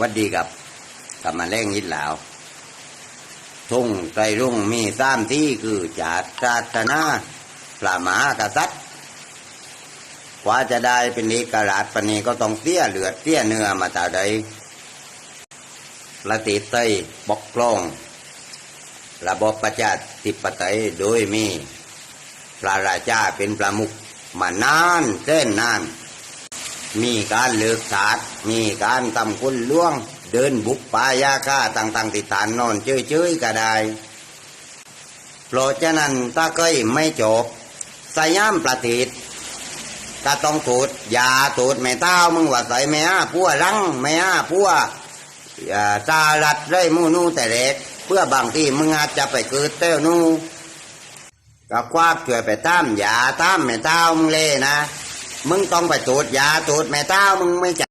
วัดดีกับกับมาแรงยิดหลาวทุ่งไตรรุ่งมีสามที่คือจาตาตนาพระมหากษัตริย์กว่าจะได้เป็นเอกราชปณีก็ต้องเตี้ยเหลือดเตี้ยเนื้อมาต่ใดประเทศไทยปกครอง ระบบประชาธิปไตยโดยมีพระราชาเป็นประมุขมานานเส้นนาน มีการเลือกศาสตร์มีการทำคุณล่วง เดินบุกป่ายาฆ่าต่างๆ ติดฐานนอนเฉยๆก็ได้เพราะฉะนั้นถ้าเคยไม่จบสยามประเทศก็ต้องตูดยาตูดแม่เต้ามึงว่าใส่แม่ห้าพัวรังแม่ห้าพัวอ่าตาลัดไรมูนูแต่เล็ก เพื่อบางที่มึงอาจจะไปเกิดเต้วนูก็คว้าช่วยไปตามยาตามแม่เต้ามึงเลยนะ มึงต้องไปตูดยาตูดแม่เต้ามึงไม่จ